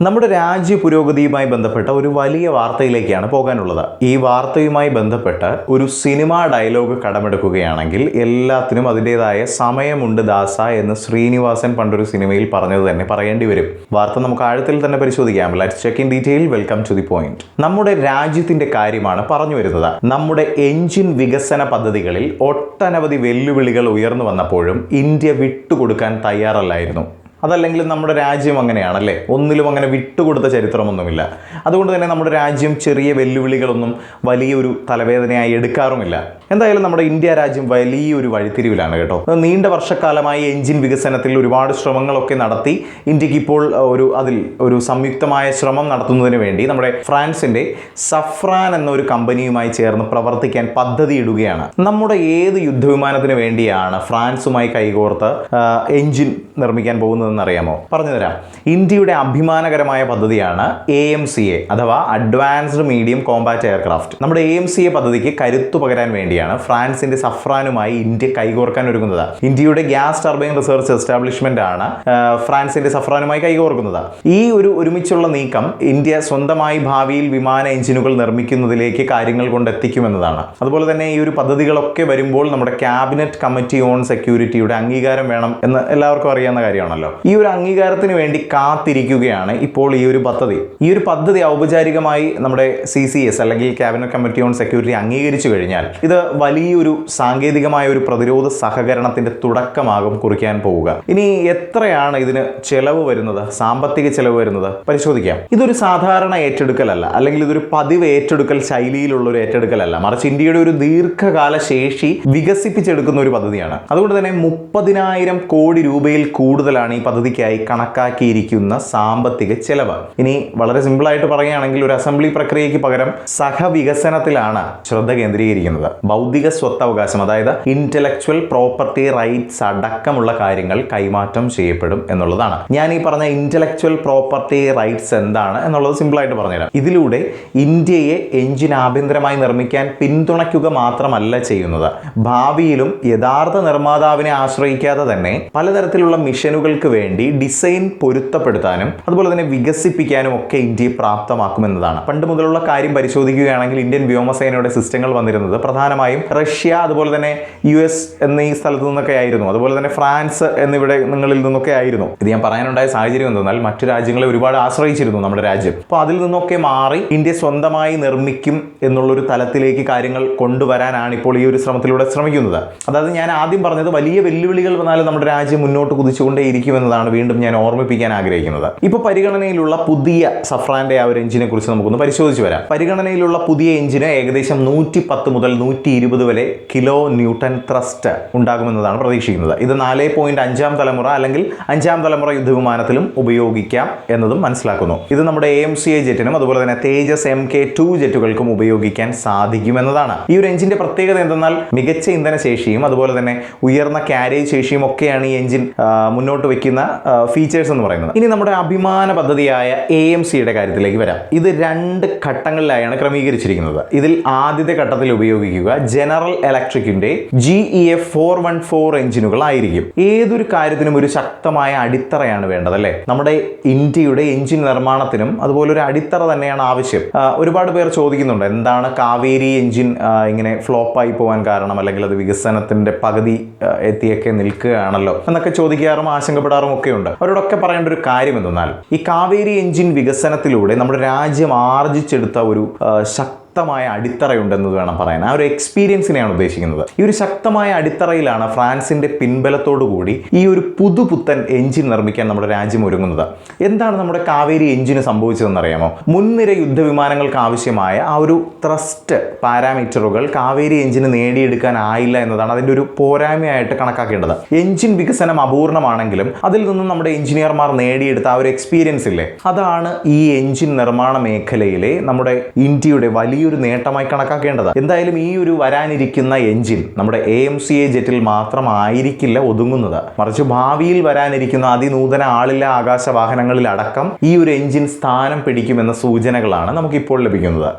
നമ്മുടെ രാജ്യ പുരോഗതിയുമായി ബന്ധപ്പെട്ട ഒരു വലിയ വാർത്തയിലേക്കാണ് പോകാനുള്ളത്. ഈ വാർത്തയുമായി ബന്ധപ്പെട്ട് ഒരു സിനിമാ ഡയലോഗ് കടമെടുക്കുകയാണെങ്കിൽ എല്ലാത്തിനും അതിന്റെതായ സമയമുണ്ട് ദാസ എന്ന് ശ്രീനിവാസൻ പണ്ടൊരു സിനിമയിൽ പറഞ്ഞത് തന്നെ പറയേണ്ടി വരും. വാർത്ത നമുക്ക് ആഴത്തിൽ തന്നെ പരിശോധിക്കാം. Let's check in detail welcome to the point നമ്മുടെ രാജ്യത്തിന്റെ കാര്യമാണ് പറഞ്ഞു വരുന്നത്. നമ്മുടെ എഞ്ചിൻ വികസന പദ്ധതികളിൽ ഒട്ടനവധി വെല്ലുവിളികൾ ഉയർന്നു വന്നപ്പോഴും ഇന്ത്യ വിട്ടുകൊടുക്കാൻ തയ്യാറല്ലായിരുന്നു. അതല്ലെങ്കിൽ നമ്മുടെ രാജ്യം അങ്ങനെയാണല്ലേ? ഒന്നിലും അങ്ങനെ വിട്ടുകൊടുത്ത ചരിത്രമൊന്നുമില്ല. അതുകൊണ്ട് തന്നെ നമ്മുടെ രാജ്യം ചെറിയ വെല്ലുവിളികളൊന്നും വലിയൊരു തലവേദനയായി എടുക്കാറുമില്ല. എന്തായാലും നമ്മുടെ ഇന്ത്യ രാജ്യം വലിയൊരു വഴിത്തിരിവിലാണ് കേട്ടോ. നീണ്ട വർഷക്കാലമായി എഞ്ചിൻ വികസനത്തിൽ ഒരുപാട് ശ്രമങ്ങളൊക്കെ നടത്തി ഇന്ത്യയ്ക്ക് ഇപ്പോൾ ഒരു അതിൽ ഒരു സംയുക്തമായ ശ്രമം നടത്തുന്നതിന് വേണ്ടി നമ്മുടെ ഫ്രാൻസിന്റെ സഫ്രാൻ എന്ന ഒരു കമ്പനിയുമായി ചേർന്ന് പ്രവർത്തിക്കാൻ പദ്ധതി ഇടുകയാണ് നമ്മുടെ ഏത് യുദ്ധവിമാനത്തിന് വേണ്ടിയാണ് ഫ്രാൻസുമായി കൈകോർത്ത് എഞ്ചിൻ നിർമ്മിക്കാൻ പോകുന്നതെന്ന് അറിയാമോ? പറഞ്ഞുതരാം. ഇന്ത്യയുടെ അഭിമാനകരമായ പദ്ധതിയാണ് എ എം സി എ അഥവാ അഡ്വാൻസ്ഡ് മീഡിയം കോമ്പാറ്റ് എയർക്രാഫ്റ്റ് നമ്മുടെ എ എം സി എ പദ്ധതിക്ക് കരുത്തു പകരാൻ വേണ്ടിയാണ് ഫ്രാൻസിന്റെ സഫ്രാനുമായി ഇന്ത്യ കൈകോർക്കാൻ ഒരുങ്ങുന്നത്. ഇന്ത്യയുടെ ഗ്യാസ് ടർബൈൻ റിസർച്ച് എസ്റ്റാബ്ലിഷ്മെന്റ് ആണ് ഫ്രാൻസിന്റെ സഫ്രാനുമായി കൈകോർക്കുന്നത്. ഈ ഒരു ഒരുമിച്ചുള്ള നീക്കം ഇന്ത്യ സ്വന്തമായി ഭാവിയിൽ വിമാന എഞ്ചിനുകൾ നിർമ്മിക്കുന്നതിലേക്ക് കാര്യങ്ങൾ കൊണ്ടെത്തിക്കുമെന്നതാണ്. അതുപോലെ തന്നെ ഈ ഒരു പദ്ധതികളൊക്കെ വരുമ്പോൾ നമ്മുടെ ക്യാബിനറ്റ് കമ്മിറ്റി ഓൺ സെക്യൂരിറ്റിയുടെ അംഗീകാരം വേണം എന്ന് എല്ലാവർക്കും അറിയാവുന്ന കാര്യമാണല്ലോ. ഈ ഒരു അംഗീകാരത്തിന് വേണ്ടി കാത്തിരിക്കുകയാണ് ഇപ്പോൾ ഈ ഒരു പദ്ധതി. ഈ ഒരു പദ്ധതി ഔപചാരികമായി നമ്മുടെ സി സി എസ് അല്ലെങ്കിൽ ക്യാബിനറ്റ് കമ്മിറ്റി ഓൺ സെക്യൂരിറ്റി അംഗീകരിച്ചു കഴിഞ്ഞാൽ ഇത് വലിയൊരു സാങ്കേതികമായ ഒരു പ്രതിരോധ സഹകരണത്തിന്റെ തുടക്കമാകും കുറിക്കാൻ പോവുക. ഇനി എത്രയാണ് ഇതിന് ചെലവ് വരുന്നത്? സാമ്പത്തിക ചെലവ് വരുന്നത്? പരിശോധിക്കാം. ഇതൊരു സാധാരണ ഏറ്റെടുക്കലല്ല. അല്ലെങ്കിൽ ഇതൊരു പതിവ് ഏറ്റെടുക്കൽ ശൈലിയിലുള്ള ഒരു ഏറ്റെടുക്കലല്ല. മറിച്ച് ഇന്ത്യയുടെ ഒരു ദീർഘകാല ശേഷി വികസിപ്പിച്ചെടുക്കുന്ന ഒരു പദ്ധതിയാണ്. അതുകൊണ്ട് തന്നെ മുപ്പതിനായിരം കോടി രൂപയിൽ കൂടുതലാണ് ഈ പദ്ധതിക്കായി കണക്കാക്കിയിരിക്കുന്ന സാമ്പത്തിക ചെലവ് ഇനി വളരെ സിമ്പിളായിട്ട് പറയുകയാണെങ്കിൽ ഒരു അസംബ്ലി പ്രക്രിയയ്ക്ക് പകരം സഹവികസനത്തിലാണ് ശ്രദ്ധ കേന്ദ്രീകരിക്കുന്നത്. ബൗദ്ധിക സ്വത്തവകാശം അതായത് ഇന്റലക്ച്വൽ പ്രോപ്പർട്ടി റൈറ്റ്സ് അടക്കമുള്ള കാര്യങ്ങൾ കൈമാറ്റം ചെയ്യപ്പെടും എന്നുള്ളതാണ്. ഞാൻ ഈ പറഞ്ഞ ഇന്റലക്ച്വൽ പ്രോപ്പർട്ടി റൈറ്റ്സ് എന്താണ് എന്നുള്ളത് സിമ്പിളായിട്ട് പറഞ്ഞുതരാം. ഇതിലൂടെ ഇന്ത്യയെ എഞ്ചിൻ ആഭ്യന്തരമായി നിർമ്മിക്കാൻ പിന്തുണയ്ക്കുക മാത്രമല്ല ചെയ്യുന്നത്. ഭാവിയിലും യഥാർത്ഥ നിർമ്മാതാവിനെ ആശ്രയിക്കാതെ തന്നെ പലതരത്തിലുള്ള മിഷനുകൾക്ക് വേണ്ടി ഡിസൈൻ പൊരുത്തപ്പെടുത്താനും അതുപോലെ തന്നെ വികസിപ്പിക്കാനും ഒക്കെ ഇന്ത്യയെ പ്രാപ്തമാക്കുമെന്നതാണ്. പണ്ട് മുതലുള്ള കാര്യം പരിശോധിക്കുകയാണെങ്കിൽ ഇന്ത്യൻ വ്യോമസേനയുടെ സിസ്റ്റങ്ങൾ വന്നിരുന്നത് പ്രധാനമായും റഷ്യ അതുപോലെ തന്നെ യു എസ് എന്നീ സ്ഥലത്തു നിന്നൊക്കെ ആയിരുന്നു. അതുപോലെ തന്നെ ഫ്രാൻസ് എന്നിവിടെ നിങ്ങളിൽ നിന്നൊക്കെ ആയിരുന്നു. ഇത് ഞാൻ പറയാനുണ്ടായ സാഹചര്യം എന്തെന്നാൽ മറ്റു രാജ്യങ്ങളെ ഒരുപാട് ആശ്രയിച്ചിരുന്നു നമ്മുടെ രാജ്യം. അപ്പോൾ അതിൽ നിന്നൊക്കെ മാറി ഇന്ത്യ സ്വന്തമായി നിർമ്മിക്കും എന്നുള്ളൊരു തലത്തിലേക്ക് കാര്യങ്ങൾ കൊണ്ടുവരാനാണ് ഇപ്പോൾ ഈ ഒരു ശ്രമത്തിലൂടെ ശ്രമിക്കുന്നത്. അതായത് ഞാൻ ആദ്യം പറഞ്ഞത് വലിയ വെല്ലുവിളികൾ വന്നാലും നമ്മുടെ രാജ്യം മുന്നോട്ട് കുതിച്ചുകൊണ്ടേയിരിക്കും എന്നതാണ് വീണ്ടും ഞാൻ ഓർമ്മിപ്പിക്കാൻ ആഗ്രഹിക്കുന്നത്. ഇപ്പോൾ പരിഗണനയിലുള്ള പുതിയ സഫ്രാന്റെ ആ ഒരു എഞ്ചിനെ കുറിച്ച് നമുക്കൊന്ന് പരിശോധിച്ച് വരാം. പരിഗണനയിലുള്ള പുതിയ എഞ്ചിന് ഏകദേശം നൂറ്റി പത്ത് മുതൽ നൂറ്റി ഇരുപത് വരെ കിലോ ന്യൂട്ടൺ ത്രസ്റ്റ് ഉണ്ടാകുമെന്നതാണ് പ്രതീക്ഷിക്കുന്നത്. ഇത് നാല് പോയിന്റ് അഞ്ചാം തലമുറ അല്ലെങ്കിൽ അഞ്ചാം തലമുറ യുദ്ധവിമാനത്തിലും ഉപയോഗിക്കാം എന്നതും മനസ്സിലാക്കുന്നു. ഇത് നമ്മുടെ എ സി എ ജെറ്റിനും അതുപോലെ തന്നെ തേജസ് എം കെ ടു ജെറ്റുകൾക്കും ഉപയോഗിക്കാൻ സാധിക്കുമെന്നതാണ്. ഈ ഒരു എഞ്ചിന്റെ പ്രത്യേകത എന്തെന്നാൽ മികച്ച ഇന്ധനശേഷിയും അതുപോലെ തന്നെ ഉയർന്ന ക്യാരേജ് ശേഷിയും ഒക്കെയാണ് ഈ എഞ്ചിൻ മുന്നോട്ട് മുന്നോട്ട് വെക്കുന്ന ഫീച്ചേഴ്സ് എന്ന് പറയുന്നത്. ഇനി നമ്മുടെ അഭിമാന പദ്ധതിയായ എ എം സിയുടെ കാര്യത്തിലേക്ക് വരാം. ഇത് രണ്ട് ഘട്ടങ്ങളിലായാണ് ക്രമീകരിച്ചിരിക്കുന്നത്. ഇതിൽ ആദ്യത്തെ ഘട്ടത്തിൽ ഉപയോഗിക്കുക general ഇലക്ട്രിക്കിന്റെ G E F four one four എഞ്ചിനുകൾ ആയിരിക്കും. ഏതൊരു കാര്യത്തിനും ഒരു ശക്തമായ അടിത്തറയാണ് വേണ്ടത് അല്ലേ? നമ്മുടെ ഇന്ത്യയുടെ എഞ്ചിൻ നിർമ്മാണത്തിനും അതുപോലെ ഒരു അടിത്തറ തന്നെയാണ് ആവശ്യം. ഒരുപാട് പേർ ചോദിക്കുന്നുണ്ട് എന്താണ് കാവേരി എഞ്ചിൻ ഇങ്ങനെ ഫ്ലോപ്പായി പോകാൻ കാരണം? അല്ലെങ്കിൽ അത് വികസനത്തിന്റെ പകുതി എത്തിയൊക്കെ നിൽക്കുകയാണല്ലോ? എന്നൊക്കെ ചോദിക്കാറും ആശങ്കപ്പെടാറും ഉണ്ട്. അവരോടൊക്കെ പറയേണ്ട ഒരു കാര്യം എന്തെന്നാൽ ഈ കാവേരി എഞ്ചിൻ വികസനത്തിലൂടെ നമ്മുടെ രാജ്യം ആർജിച്ചെടുത്ത ഒരു ആ, ശക്തമായ അടിത്തറയുണ്ടെന്ന് വേണം പറയാൻ. ആ ഒരു എക്സ്പീരിയൻസിനെയാണ് ഉദ്ദേശിക്കുന്നത്. ഈ ഒരു ശക്തമായ അടിത്തറയിലാണ് ഫ്രാൻസിന്റെ പിൻബലത്തോടുകൂടി ഈ ഒരു പുതുപുത്തൻ എഞ്ചിൻ നിർമ്മിക്കാൻ നമ്മുടെ രാജ്യം ഒരുങ്ങുന്നത്. എന്താണ് നമ്മുടെ കാവേരി എഞ്ചിന് സംഭവിച്ചതെന്ന് അറിയാമോ മുൻനിര യുദ്ധവിമാനങ്ങൾക്ക് ആവശ്യമായ ആ ഒരു ത്രസ്റ്റ് പാരാമീറ്ററുകൾ കാവേരി എഞ്ചിന് നേടിയെടുക്കാനായില്ല എന്നതാണ് അതിന്റെ ഒരു പോരായ്മയായിട്ട് കണക്കാക്കേണ്ടത്. എഞ്ചിൻ വികസനം അപൂർണമാണെങ്കിലും അതിൽ നിന്നും നമ്മുടെ എഞ്ചിനീയർമാർ നേടിയെടുത്ത ആ ഒരു എക്സ്പീരിയൻസ് ഇല്ലേ? അതാണ് ഈ എഞ്ചിൻ നിർമ്മാണ മേഖലയിലെ നമ്മുടെ ഇന്ത്യയുടെ വലിയൊരു നേട്ടമായി കണക്കാക്കേണ്ടത് എന്തായാലും ഈ ഒരു വരാനിരിക്കുന്ന എഞ്ചിൻ നമ്മുടെ എ എം സി എ ജെറ്റിൽ മാത്രമായിരിക്കില്ല ഒതുങ്ങുന്നത്. മറിച്ച് ഭാവിയിൽ വരാനിരിക്കുന്ന അതിനൂതന ആളില്ല ആകാശ വാഹനങ്ങളിലടക്കം ഈ ഒരു എഞ്ചിൻ സ്ഥാനം പിടിക്കുമെന്ന സൂചനകളാണ് നമുക്കിപ്പോൾ ലഭിക്കുന്നത്.